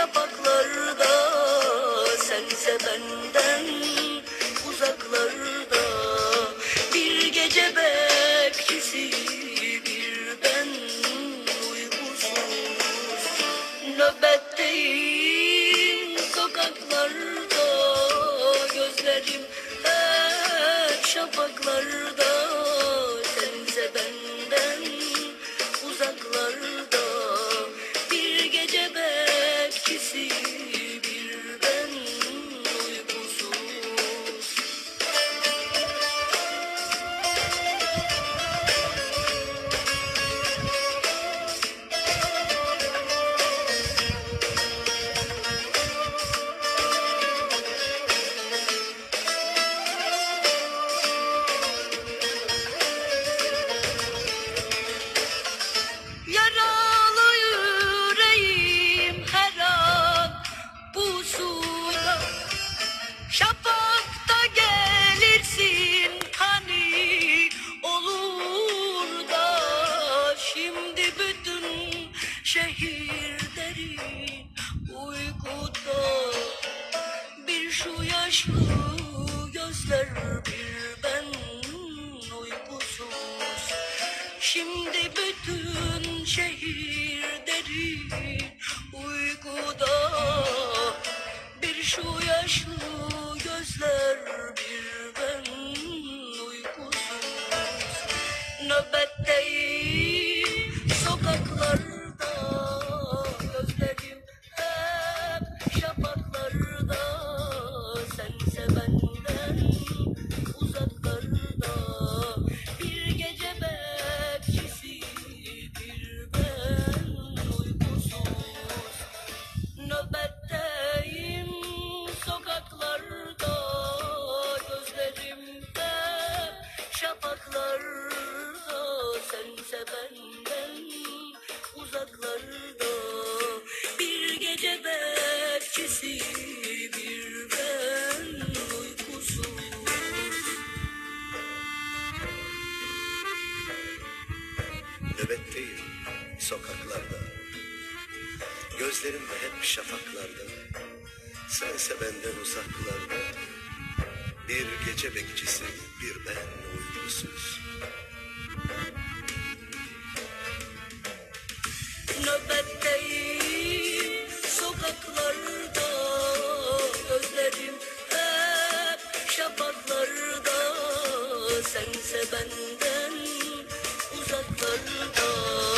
şafaklarda sense benden uzaklarda. Bir gece bekçisi bir ben uykusuz. Nöbetteyim sokaklarda gözlerim hep şafaklarda. Sense benden uzaklarda Şafakta gelirsin hani olur da Şimdi bütün şehir derin uykuda Bir şu yaşlı gözler Nöbetteyim sokaklarda Nöbetteyim sokaklarda. Gözlerim hep şafaklarda. Sense benden uzaklarda. Bir gece bekçisi bir ben uykusuz. Nöbetteyim sokaklarda. Gözlerim hep şafaklarda. Sense benden uzaklarda